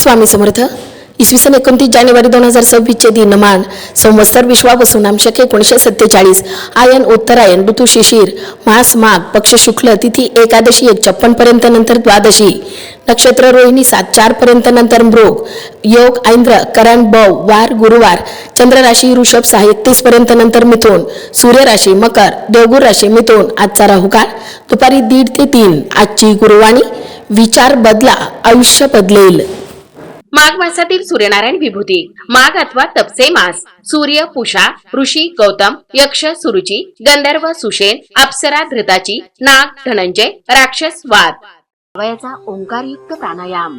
स्वामी समर्थ इसवी सन एकोणतीस जानेवारी दोन हजार सव्वीसचे दिनमान संवत्सर विश्वापासून आमशक एकोणीसशे सत्तेचाळीस आयन उत्तरायण ऋतू शिशिर मास माघ पक्ष शुक्ल तिथी एकादशी एक छप्पन पर्यंत नंतर द्वादशी नक्षत्र रोहिणी सात चार पर्यंत नंतर मृग योग ऐंद्र करण बव वार गुरुवार चंद्र राशी वृषभ सहा एकतीस पर्यंत नंतर मिथून सूर्य राशी मकर देवगुर राशी मिथून आजचा राहुकाळ दुपारी दीड ते तीन आजची गुरुवाणी विचार बदला आयुष्य बदलेल. माघ मासातील सूर्यनारायण विभूती. माघ अथवा तपसे मास. सूर्य पुषा ऋषी गौतम यक्ष सुरुची गंधर्व सुषेन अप्सरा धृताची नाग धनंजय राक्षस वाद. वयाचा ओंकारयुक्त प्राणायाम.